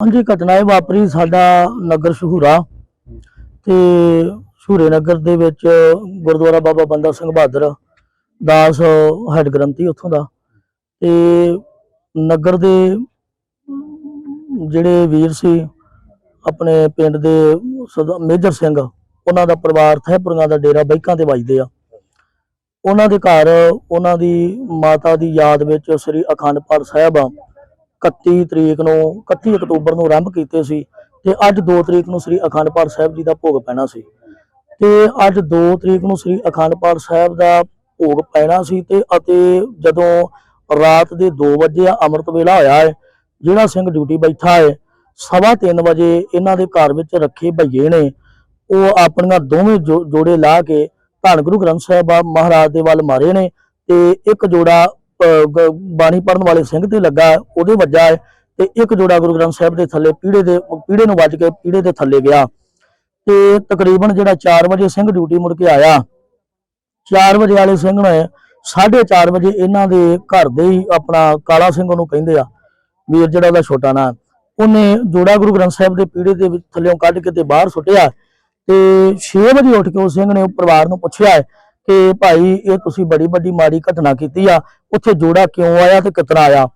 ਹਾਂਜੀ ਘਟਨਾ ਇਹ ਵਾਪਰੀ ਸਾਡਾ ਨਗਰ ਸ਼ਹੂਰਾ ਤੇ ਸ਼ਹੂਰੇ ਨਗਰ ਦੇ ਵਿੱਚ ਗੁਰਦੁਆਰਾ ਬਾਬਾ ਬੰਦਾ ਸਿੰਘ ਬਹਾਦਰ ਦਾਸ ਹੈਡ ਗ੍ਰੰਥੀ ਉੱਥੋਂ ਦਾ ਤੇ ਨਗਰ ਦੇ ਜਿਹੜੇ ਵੀਰ ਸੀ, ਆਪਣੇ ਪਿੰਡ ਦੇ ਸਰਦਾ- ਮੇਜਰ ਸਿੰਘ, ਉਹਨਾਂ ਦਾ ਪਰਿਵਾਰ ਥੈਪੁਰੀਆਂ ਦਾ ਡੇਰਾ ਬਾਈਕਾਂ ਤੇ ਵੱਜਦੇ ਆ। ਉਹਨਾਂ ਦੇ ਘਰ, ਉਹਨਾਂ ਦੀ ਮਾਤਾ ਦੀ ਯਾਦ ਵਿੱਚ ਸ੍ਰੀ ਅਖੰਡ ਪਾਠ ਸਾਹਿਬ 31 ਤਰੀਕ ਨੂੰ 31 ਅਕਤੂਬਰ ਨੂੰ ਆਰੰਭ ਕੀਤੇ ਸੀ ਤੇ ਅੱਜ 2 ਤਰੀਕ ਨੂੰ ਸ੍ਰੀ ਅਖੰਡ ਪਾਠ ਸਾਹਿਬ ਜੀ ਦਾ ਭੋਗ ਪੈਣਾ ਸੀ। ਤੇ ਅੱਜ 2 ਤਰੀਕ ਨੂੰ ਸ੍ਰੀ ਅਖੰਡ ਪਾਠ ਸਾਹਿਬ ਦਾ ਭੋਗ ਪੈਣਾ ਸੀ ਤੇ ਅਤੇ ਜਦੋਂ ਰਾਤ ਦੇ 2 ਵਜੇ ਅੰਮ੍ਰਿਤ ਵੇਲਾ ਹੋਇਆ ਹੈ, ਜਿਹੜਾ ਸਿੰਘ ਡਿਊਟੀ ਬੈਠਾ ਹੈ, ਸਵਾ ਤਿੰਨ ਵਜੇ ਇਹਨਾਂ ਦੇ ਘਰ ਵਿੱਚ ਰੱਖੇ ਭਈਏ ਨੇ, ਉਹ ਆਪਣੀਆਂ ਦੋਵੇਂ ਜੋ- ਜੋੜੇ ਲਾ ਕੇ ਧੰਨ ਗੁਰੂ ਗ੍ਰੰਥ ਸਾਹਿਬ ਮਹਾਰਾਜ ਦੇ ਵੱਲ ਮਾਰੇ ਨੇ ਤੇ ਇੱਕ ਜੋੜਾ ਬਾਣੀ ਪੜਨ ਵਾਲੇ ਸਿੰਘ ਤੇ ਲੱਗਾ ਉਹਦੇ ਵੱਜਾ ਹੈ ਤੇ ਇੱਕ ਜੋੜਾ ਗੁਰੂ ਗ੍ਰੰਥ ਸਾਹਿਬ ਦੇ ਥੱਲੇ ਪੀੜੇ ਦੇ, ਪੀੜੇ ਨੂੰ ਵੱਜ ਕੇ ਪੀੜੇ ਦੇ ਥੱਲੇ ਗਿਆ। ਤੇ ਤਕਰੀਬਨ ਜਿਹੜਾ 4 ਵਜੇ ਸਿੰਘ ਡਿਊਟੀ ਮੁੜ ਕੇ ਆਇਆ 4 ਵਜੇ ਵਾਲੇ ਸਿੰਘ ਨੇ 4:30 ਵਜੇ ਇਹਨਾਂ ਦੇ ਘਰ ਦੇ ਹੀ ਆਪਣਾ ਕਾਲਾ ਸਿੰਘ ਉਹਨੂੰ ਕਹਿੰਦੇ ਆ ਵੀਰ ਜਿਹੜਾ ਉਹਦਾ ਛੋਟਾ ਨਾਂ। ਉਹਨੇ ਜੋੜਾ ਗੁਰੂ ਗ੍ਰੰਥ ਸਾਹਿਬ ਦੇ ਪੀੜੇ ਦੇ ਵਿੱਚ ਥੱਲੇੋਂ ਕੱਢ ਕੇ ਤੇ ਬਾਹਰ ਸੁੱਟਿਆ ਤੇ 6 ਵਜੇ ਉੱਠ ਕੇ ਉਹ ਸਿੰਘ ਨੇ ਉਹ ਪਰਿਵਾਰ ਨੂੰ ਪੁੱਛਿਆ ਹੈ ਕਿ ਭਾਈ ਇਹ ਤੁਸੀਂ ਬੜੀ ਵੱਡੀ ਮਾੜੀ ਘਟਨਾ ਕੀਤੀ ਆ, ਉੱਥੇ ਜੋੜਾ ਕਿਉਂ ਆਇਆ ਤੇ ਕਿਤਨਾ ਆਇਆ?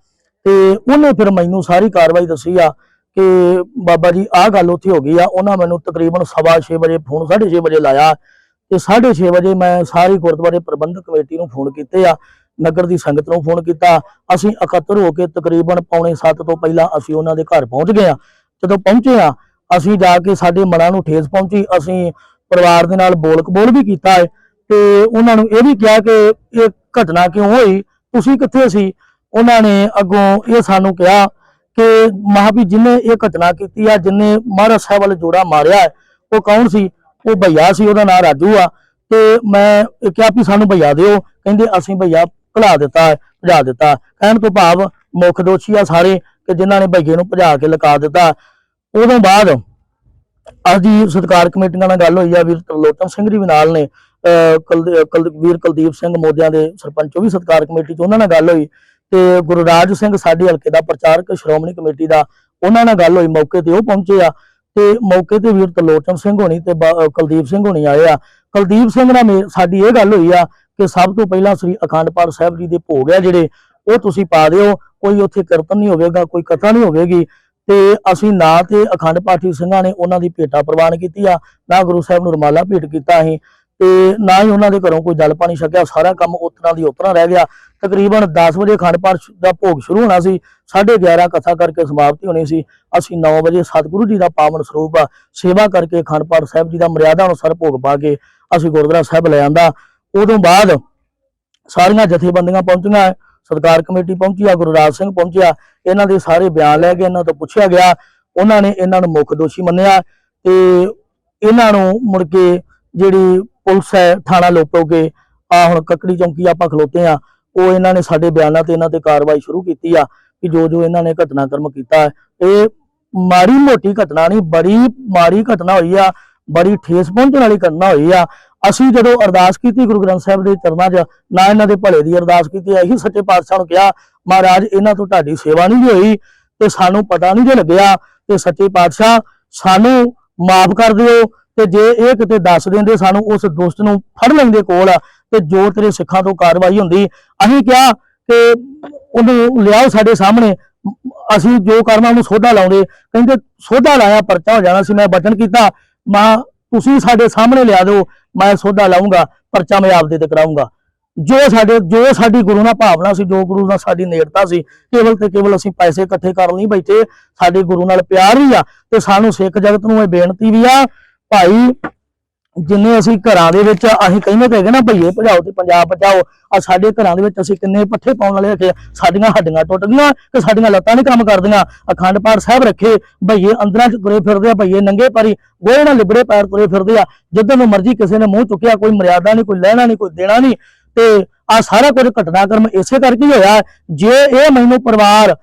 ਤੇ ਉਹਨੇ ਫਿਰ ਮੈਨੂੰ ਸਾਰੀ ਕਾਰਵਾਈ ਦੱਸੀ ਆ ਕਿ ਬਾਬਾ ਜੀ, ਆਹ ਗੱਲ ਉੱਥੇ ਹੋ ਗਈ ਆ, ਉਹਨਾਂ ਮੈਨੂੰ ਤਕਰੀਬਨ ਸਵਾ ਛੇ ਵਜੇ ਫੋਨ 6:30 ਵਜੇ ਲਾਇਆ ਤੇ 6:30 ਵਜੇ ਮੈਂ ਸਾਰੀ ਗੁਰਦੁਆਰੇ ਪ੍ਰਬੰਧਕ ਕਮੇਟੀ ਨੂੰ ਫੋਨ ਕੀਤੇ ਆ, ਨਗਰ ਦੀ ਸੰਗਤ ਨੂੰ ਫੋਨ ਕੀਤਾ, ਅਸੀਂ ਇਕੱਤਰ ਹੋ ਕੇ ਤਕਰੀਬਨ ਪੌਣੇ 7 ਤੋਂ ਪਹਿਲਾਂ ਅਸੀਂ ਉਹਨਾਂ ਦੇ ਘਰ ਪਹੁੰਚ ਗਏ ਆ। ਜਦੋਂ ਪਹੁੰਚੇ ਆ, ਅਸੀਂ ਜਾ ਕੇ ਸਾਡੇ ਮਨਾਂ ਨੂੰ ਠੇਸ ਪਹੁੰਚੀ, ਅਸੀਂ ਪਰਿਵਾਰ ਦੇ ਨਾਲ ਬੋਲ ਕਬੋਲ ਵੀ ਕੀਤਾ ਹੈ। ਤੇ ਉਹਨਾਂ ਨੂੰ ਇਹ ਵੀ ਕਿਹਾ ਕਿ ਇਹ ਘਟਨਾ ਕਿਉਂ ਹੋਈ? ਤੁਸੀਂ ਕਿੱਥੇ ਸੀ? ਉਹਨਾਂ ਨੇ ਅੱਗੋਂ ਇਹ ਸਾਨੂੰ ਕਿਹਾ ਕਿ ਮਹਾ ਵੀ ਜਿਹਨੇ ਇਹ ਘਟਨਾ ਕੀਤੀ ਆ ਜਿਨੇ ਮਹਾਰਾਜ ਸਾਹਿਬ ਵਾਲੇ ਜੋੜਾ ਮਾਰਿਆ ਉਹ ਕੌਣ ਸੀ? ਉਹ ਭਈਆ ਸੀ ਉਹਦਾ ਨਾਮ ਰਾਜੂ ਆ। ਤੇ ਮੈਂ ਕਿਹਾ ਵੀ ਸਾਨੂੰ ਭਈਆ ਦਿਓ। ਕਹਿੰਦੇ ਅਸੀਂ ਭਈਆ ਭੁਲਾ ਦਿੱਤਾ ਹੈ, ਭਜਾ ਦਿੱਤਾ। ਕਹਿਣ ਤੋਂ ਭਾਵ ਮੁੱਖ ਦੋਸ਼ੀ ਆ ਸਾਰੇ ਕਿ ਜਿਨ੍ਹਾਂ ਨੇ ਭਈਏ ਨੂੰ ਭਜਾ ਕੇ ਲਗਾ ਦਿੱਤਾ। ਉਦੋਂ ਬਾਅਦ ਅੱਜ ਦੀ ਸਤਕਾਰ ਕਮੇਟੀਆਂ ਨਾਲ ਗੱਲ ਹੋਈ ਆ ਵੀਰ ਤਰਲੋਤਮ ਸਿੰਘ ਜੀ ਵੀ ਨਾਲ ਨੇ। ਵੀਰ ਕੁਲਦੀਪ ਸਿੰਘ ਮੋਦਿਆਂ ਦੇ ਸਰਪੰਚ, ਉਹ ਵੀ ਸਤਕਾਰ ਕਮੇਟੀ ਚ ਉਹਨਾਂ ਨਾਲ ਗੱਲ ਹੋਈ ਤੇ ਗੁਰਰਾਜ ਸਿੰਘ ਸਾਡੇ ਹਲਕੇ ਦਾ ਪ੍ਰਚਾਰਕ, ਸ਼੍ਰੋਮਣੀ ਕਮੇਟੀ ਦਾ ਉਹਨਾਂ ਨਾਲ ਗੱਲ ਹੋਈ ਮੌਕੇ ਤੇ ਉਹ ਪਹੁੰਚੇ ਆ ਤੇ ਮੌਕੇ ਤੇ ਵੀਰ ਤਲੋਚਨ ਸਿੰਘ ਹੋਣੀ ਤੇ ਕੁਲਦੀਪ ਸਿੰਘ ਹੋਣੀ ਆਏ ਆ। ਕੁਲਦੀਪ ਸਿੰਘ ਨਾਲ ਸਾਡੀ ਇਹ ਗੱਲ ਹੋਈ ਆ ਕਿ ਸਭ ਤੋਂ ਪਹਿਲਾਂ ਸ੍ਰੀ ਅਖੰਡ ਪਾਠ ਸਾਹਿਬ ਜੀ ਦੇ ਭੋਗ ਆ ਜਿਹੜੇ, ਉਹ ਤੁਸੀਂ ਪਾ ਦਿਓ, ਕੋਈ ਉੱਥੇ ਕੀਰਤਨ ਨਹੀਂ ਹੋਵੇਗਾ, ਕੋਈ ਕਥਾ ਨਹੀਂ ਹੋਵੇਗੀ ਤੇ ਅਸੀਂ ਨਾ ਤੇ ਅਖੰਡ ਪਾਠੀ ਸਿੰਘਾਂ ਨੇ ਉਹਨਾਂ ਦੀ ਭੇਟਾ ਪ੍ਰਵਾਨ ਕੀਤੀ ਆ, ਨਾ ਗੁਰੂ ਸਾਹਿਬ ਨੂੰ ਰਮਾਲਾ ਭੇਟ ਕੀਤਾ ਅਸੀਂ। ਤੇ ਨਾ ਹੀ ਉਹਨਾਂ ਦੇ ਘਰੋਂ ਕੋਈ ਜਲ ਪਾਣੀ ਛਕਿਆ, ਸਾਰਾ ਕੰਮ ਉਤਰਾਂ ਦੀ ਉਤਰਾਂ ਰਹਿ ਗਿਆ। ਤਕਰੀਬਨ 10 ਵਜੇ ਅਖੰਡ ਪਾਠ ਦਾ ਭੋਗ ਸ਼ੁਰੂ ਹੋਣਾ ਸੀ 11:30 ਕਥਾ ਕਰਕੇ ਸਮਾਪਤੀ ਹੋਣੀ ਸੀ। ਅਸੀਂ 9 ਵਜੇ ਸਤਿਗੁਰੂ ਜੀ ਦਾ ਪਾਵਨ ਸਰੂਪ ਆ ਸੇਵਾ ਕਰਕੇ ਅਖੰਡ ਪਾਠ ਸਾਹਿਬ ਜੀ ਦਾ ਮਰਿਆਦਾ ਅਨੁਸਾਰ ਭੋਗ ਪਾ ਕੇ ਅਸੀਂ ਗੁਰਦੁਆਰਾ ਸਾਹਿਬ ਲੈ ਆਂਦਾ। ਉਦੋਂ ਬਾਅਦ ਸਾਰੀਆਂ ਜਥੇਬੰਦੀਆਂ ਪਹੁੰਚੀਆਂ ਸਰਕਾਰ ਕਮੇਟੀ ਪਹੁੰਚੀ ਆ ਗੁਰਰਾਜ ਸਿੰਘ ਪਹੁੰਚਿਆ। ਇਹਨਾਂ ਦੇ ਸਾਰੇ ਬਿਆਨ ਲੈ ਕੇ ਇਹਨਾਂ ਤੋਂ ਪੁੱਛਿਆ ਗਿਆ। ਉਹਨਾਂ ਨੇ ਇਹਨਾਂ ਨੂੰ ਮੁੱਖ ਦੋਸ਼ੀ ਮੰਨਿਆ ਤੇ ਇਹਨਾਂ ਨੂੰ ਮੁੜ ਕੇ ਜਿਹੜੀ ਪੁਲਿਸ ਹੈ, ਥਾਣਾ ਲੋਪੋਗੇ ਆ ਹੁਣ ਕੱਕੜੀ ਚੌਂਕੀ ਆਪਾਂ ਖਲੋਤੇ ਆ ਉਹ ਇਹਨਾਂ ਨੇ ਸਾਡੇ ਬਿਆਨਾਂ ਤੇ ਇਹਨਾਂ ਤੇ ਕਾਰਵਾਈ ਸ਼ੁਰੂ ਕੀਤੀ ਆ ਕਿ ਜੋ ਜੋ ਇਹਨਾਂ ਨੇ ਘਟਨਾਕ੍ਰਮ ਕੀਤਾ ਇਹ ਮਾੜੀ ਮੋਟੀ ਘਟਨਾ ਨਹੀਂ, ਬੜੀ ਮਾੜੀ ਘਟਨਾ ਹੋਈ ਆ, ਬੜੀ ਠੇਸ ਪਹੁੰਚਣ ਵਾਲੀ ਘਟਨਾ ਹੋਈ ਆ। ਅਸੀਂ ਜਦੋਂ ਅਰਦਾਸ ਕੀਤੀ ਗੁਰੂ ਗ੍ਰੰਥ ਸਾਹਿਬ ਦੇ ਚਰਨਾਂ 'ਚ, ਨਾ ਇਹਨਾਂ ਦੇ ਭਲੇ ਦੀ ਅਰਦਾਸ ਕੀਤੀ, ਇਹੀ ਸੱਚੇ ਪਾਤਸ਼ਾਹ ਨੂੰ ਕਿਹਾ, ਮਹਾਰਾਜ, ਇਹਨਾਂ ਤੋਂ ਤੁਹਾਡੀ ਸੇਵਾ ਨਹੀਂ ਜੀ ਹੋਈ ਤੇ ਸਾਨੂੰ ਪਤਾ ਨਹੀਂ ਜੇ ਲੱਗਿਆ ਤੇ ਸੱਚੇ ਪਾਤਸ਼ਾਹ, ਸਾਨੂੰ ਮਾਫ ਕਰ ਦਿਓ ਤੇ ਜੇ ਇਹ ਕਿਤੇ ਦੱਸ ਦਿੰਦੇ ਸਾਨੂੰ ਉਸ ਦੋਸਤ ਨੂੰ ਫੜ ਲੈਂਦੇ ਕੋਲ, ਤੇ ਜੋ ਤੇਰੇ ਸਿੱਖਾਂ ਤੋਂ ਕਾਰਵਾਈ ਹੁੰਦੀ, ਅਸੀਂ ਕਿਹਾ ਕਿ ਉਹਨੂੰ ਲਿਆਓ ਸਾਡੇ ਸਾਹਮਣੇ, ਅਸੀਂ ਜੋ ਕਰਨਾ ਉਹਨੂੰ ਸੋਧਾ ਲਾਉਂਦੇ। ਕਹਿੰਦੇ ਸੋਧਾ ਲਾਇਆ, ਪਰਚਾ ਹੋ ਜਾਣਾ ਸੀ, ਮੈਂ ਬਚਨ ਕੀਤਾ। ਮਾਂ, ਤੁਸੀਂ ਸਾਡੇ ਸਾਹਮਣੇ ਲਿਆ ਦਿਓ, ਮੈਂ ਸੋਧਾ ਲਾਉਂਗਾ ਪਰਚਾ ਮੈਂ ਆਪਦੇ ਤੇ ਕਰਾਉਂਗਾ ਜੋ ਸਾਡੇ, ਜੋ ਸਾਡੀ ਗੁਰੂ ਨਾਲ ਭਾਵਨਾ ਸੀ, ਜੋ ਗੁਰੂ ਨਾਲ ਸਾਡੀ ਨੇੜਤਾ ਸੀ, ਕੇਵਲ ਤੇ ਕੇਵਲ ਅਸੀਂ ਪੈਸੇ ਇਕੱਠੇ ਕਰਨ ਲਈ ਬੈਠੇ। ਸਾਡੇ ਗੁਰੂ ਨਾਲ ਪਿਆਰ ਵੀ ਆ, ਤੇ ਸਾਨੂੰ ਸਿੱਖ ਜਗਤ ਨੂੰ ਇਹ ਬੇਨਤੀ ਵੀ ਆ ਭਾਈ, ਜਿੰਨੇ ਅਸੀਂ ਘਰਾਂ ਦੇ ਵਿੱਚ ਅਸੀਂ ਕਹਿੰਦੇ ਤੇ ਹੈਗੇ ਨਾ ਭਈਏ, ਭਜਾਓ ਤੇ ਪੰਜਾਬ ਬਚਾਓ ਆ ਸਾਡੇ ਘਰਾਂ ਦੇ ਵਿੱਚ ਅਸੀਂ ਕਿੰਨੇ ਪੱਠੇ ਪਾਉਣ ਵਾਲੇ ਰੱਖੇ ਸਾਡੀਆਂ ਹੱਡੀਆਂ ਟੁੱਟ ਗਈਆਂ ਤੇ ਸਾਡੀਆਂ ਲੱਤਾਂ ਨਹੀਂ ਕੰਮ ਕਰਦੀਆਂ। ਅਖੰਡ ਪਾਠ ਸਾਹਿਬ ਰੱਖੇ, ਭਈਏ ਅੰਦਰਾਂ ਚ ਤੁਰੇ ਫਿਰਦੇ ਆ, ਭਈਏ ਨੰਗੇ ਪੈਰੀ, ਗੋਹੇ ਨਾਲ ਲਿਬੜੇ ਪੈਰ ਤੁਰੇ ਫਿਰਦੇ ਆ ਜਿੱਦਾਂ ਨੂੰ ਮਰਜ਼ੀ ਕਿਸੇ ਨੇ ਮੂੰਹ ਚੁੱਕਿਆ, ਕੋਈ ਮਰਿਆਦਾ ਨਹੀਂ, ਕੋਈ ਲੈਣਾ ਨਹੀਂ, ਕੋਈ ਦੇਣਾ ਨਹੀਂ, ਤੇ ਆ ਸਾਰਾ ਕੁਝ ਘਟਨਾਕ੍ਰਮ ਇਸੇ ਕਰਕੇ ਹੋਇਆ। ਜੇ ਇਹ ਮੈਨੂੰ ਪਰਿਵਾਰ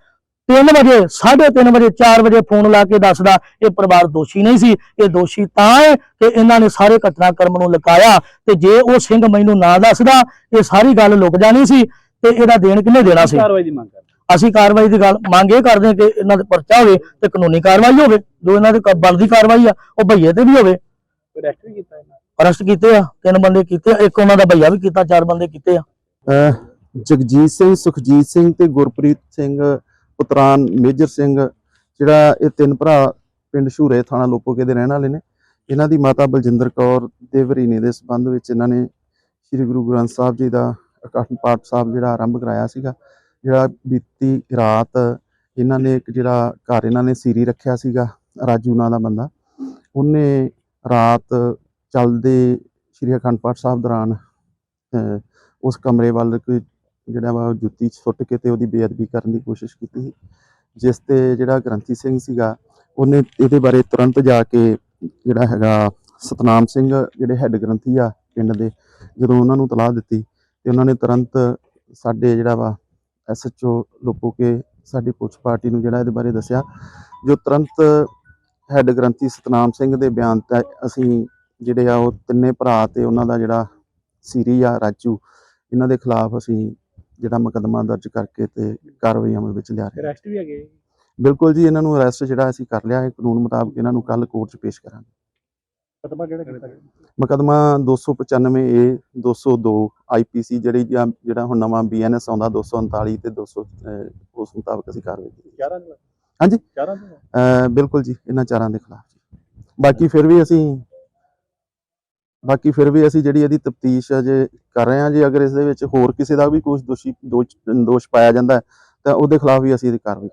3 ਵਜੇ 3:30 ਵਜੇ 4 ਵਜੇ ਫੋਨ ਲਾ ਕੇ ਦੱਸਦਾ ਇਹ ਪਰਿਵਾਰ ਦੋਸ਼ੀ ਨਹੀਂ ਸੀ ਇਹ ਦੋਸ਼ੀ ਤਾਂ ਹੈ ਕਿ ਇਹਨਾਂ ਨੇ ਸਾਰੇ ਘਟਨਾਕ੍ਰਮ ਨੂੰ ਲੁਕਾਇਆ ਤੇ ਜੇ ਉਹ ਸਿੰਘ ਮੈਨੂੰ ਨਾ ਦੱਸਦਾ ਇਹ ਸਾਰੀ ਗੱਲ ਲੁਕ ਜਾਣੀ ਸੀ ਤੇ ਇਹਦਾ ਦੇਣ ਕਿਹਨੇ ਦੇਣਾ ਸੀ? ਕਾਰਵਾਈ ਦੀ ਮੰਗ ਕਰਦੇ ਅਸੀਂ ਕਾਰਵਾਈ ਦੀ ਗੱਲ ਮੰਗ ਇਹ ਕਰਦੇ ਕਿ ਇਹਨਾਂ ਦੇ ਪਰਚਾ ਹੋਵੇ ਤੇ ਕਾਨੂੰਨੀ ਕਾਰਵਾਈ ਹੋਵੇ ਜੋ ਇਹਨਾਂ ਦੇ ਕ- ਬਣਦੀ ਕਾਰਵਾਈ ਆ ਉਹ ਭਈਏ ਤੇ ਵੀ ਹੋਵੇ। ਅਰੈਸਟ ਵੀ ਕੀਤਾ ਇਹਨਾਂ ਅਰੈਸਟ ਕੀਤੇ ਆ ਤਿੰਨ ਬੰਦੇ ਕੀਤੇ ਆ ਇੱਕ ਉਹਨਾਂ ਦਾ ਭਈਆ ਵੀ ਕੀਤਾ ਚਾਰ ਬੰਦੇ ਕੀਤੇ ਆ। ਜਗਜੀਤ ਸਿੰਘ ਸੁਖਜੀਤ ਸਿੰਘ ਤੇ ਗੁਰਪ੍ਰੀਤ ਸਿੰਘ ਪੁੱਤਰਾਨ ਮੇਜਰ ਸਿੰਘ, ਜਿਹੜਾ ਇਹ ਤਿੰਨ ਭਰਾ ਪਿੰਡ ਸ਼ੂਰੇ ਥਾਣਾ ਲੋਪੋਕੇ ਦੇ ਰਹਿਣ ਵਾਲੇ ਨੇ, ਇਹਨਾਂ ਦੀ ਮਾਤਾ ਬਲਜਿੰਦਰ ਕੌਰ ਦੇ ਵਰੀਨੇ ਦੇ ਸੰਬੰਧ ਵਿੱਚ ਇਹਨਾਂ ਨੇ ਸ੍ਰੀ ਗੁਰੂ ਗ੍ਰੰਥ ਸਾਹਿਬ ਜੀ ਦਾ ਅਖੰਡ ਪਾਠ ਸਾਹਿਬ ਜਿਹੜਾ ਆਰੰਭ ਕਰਾਇਆ ਸੀਗਾ, ਜਿਹੜਾ ਬੀਤੀ ਰਾਤ ਇਹਨਾਂ ਨੇ ਇੱਕ ਜਿਹੜਾ ਘਰ ਇਹਨਾਂ ਨੇ ਸੀਰੀ ਰੱਖਿਆ ਸੀਗਾ, ਰਾਜੂ ਨਾਂ ਦਾ ਬੰਦਾ, ਉਹਨੇ ਰਾਤ ਚੱਲਦੇ ਸ੍ਰੀ ਅਖੰਡ ਪਾਠ ਸਾਹਿਬ ਦੌਰਾਨ ਉਸ ਕਮਰੇ ਵੱਲ ਕੋਈ ਜਿਹੜਾ ਵਾ ਉਹ ਜੁੱਤੀ ਸੁੱਟ ਕੇ ਤੇ ਉਹਦੀ ਬੇਅਦਬੀ ਕਰਨ ਦੀ ਕੋਸ਼ਿਸ਼ ਕੀਤੀ ਸੀ। ਜਿਸ ਤੇ ਜਿਹੜਾ ਗ੍ਰੰਥੀ ਸਿੰਘ ਸੀਗਾ, ਉਹਨੇ ਇਹਦੇ ਬਾਰੇ ਤੁਰੰਤ ਜਾ ਕੇ ਜਿਹੜਾ ਹੈਗਾ ਸਤਨਾਮ ਸਿੰਘ, ਜਿਹੜੇ ਹੈੱਡ ਗ੍ਰੰਥੀ ਆ ਪਿੰਡ ਦੇ, ਜਦੋਂ ਉਹਨਾਂ ਨੂੰ ਤਲਾਹ ਦਿੱਤੀ ਤੇ ਉਹਨਾਂ ਨੇ ਤੁਰੰਤ ਸਾਡੇ ਜਿਹੜਾ ਵਾ ਐਸਐਚਓ ਲੋਪੋ ਕੇ ਸਾਡੀ ਪੁਲਿਸ ਪਾਰਟੀ ਨੂੰ ਜਿਹੜਾ ਇਹਦੇ ਬਾਰੇ ਦੱਸਿਆ, ਜੋ ਤੁਰੰਤ ਹੈੱਡ ਗ੍ਰੰਥੀ ਸਤਨਾਮ ਸਿੰਘ ਦੇ ਬਿਆਨ ਤੇ ਅਸੀਂ ਜਿਹੜੇ ਆ ਉਹ ਤਿੰਨੇ ਭਰਾ ਤੇ ਉਹਨਾਂ ਦਾ ਜਿਹੜਾ ਸੀਰੀ ਆ ਰਾਜੂ, ਇਹਨਾਂ ਦੇ ਖਿਲਾਫ ਅਸੀਂ ਜਿਹੜਾ ਮੁਕੱਦਮਾ ਦਰਜ ਕਰਕੇ ਤੇ ਕਾਰਵਾਈ ਅਮਲ ਵਿੱਚ ਲਿਆ ਰਹੇ ਹਾਂ। ਅਰੈਸਟ ਵੀ ਹੈਗੇ ਬਿਲਕੁਲ ਜੀ ਇਹਨਾਂ ਨੂੰ ਅਰੈਸਟ ਜਿਹੜਾ ਅਸੀਂ ਕਰ ਲਿਆ ਹੈ ਕਾਨੂੰਨ ਮੁਤਾਬਕ ਇਹਨਾਂ ਨੂੰ ਕੱਲ ਕੋਰਟ 'ਚ ਪੇਸ਼ ਕਰਾਂਗੇ ਖਤਮਾ ਕਿਹੜਾ ਕੀਤਾ ਗਿਆ? ਮੁਕੱਦਮਾ 295 ਏ 202 ਆਈਪੀਸੀ ਜਿਹੜੀ ਜਾਂ ਜਿਹੜਾ ਹੁਣ ਨਵਾਂ ਬੀਐਨਐਸ ਆਉਂਦਾ 239 ਤੇ 200 ਅਹ, ਉਸ ਮੁਤਾਬਕ ਅਸੀਂ ਕਾਰਵਾਈ ਕੀਤੀ ਹਾਂਜੀ। ਚਾਰਾਂ ਦੇ ਅਹ, ਬਿਲਕੁਲ ਜੀ ਇਹਨਾਂ ਚਾਰਾਂ ਦੇ ਖਿਲਾਫ ਬਾਕੀ ਫਿਰ ਵੀ ਅਸੀਂ ਬਾਕੀ ਫਿਰ ਵੀ ਅਸੀਂ ਜਿਹੜੀ ਇਹਦੀ ਤਫਤੀਸ਼ ਅਜੇ ਕਰ ਰਹੇ ਹਾਂ ਜੇ ਅਗਰ ਇਸ ਦੇ ਵਿੱਚ ਹੋਰ ਕਿਸੇ ਦਾ ਵੀ ਕੋਈ ਦੋਸ਼ੀ ਦੋਸ਼ ਦੋਸ਼ ਪਾਇਆ ਜਾਂਦਾ ਹੈ, ਤਾਂ ਉਹਦੇ ਖਿਲਾਫ ਵੀ ਅਸੀਂ ਇਹਦੀ ਕਾਰਵਾਈ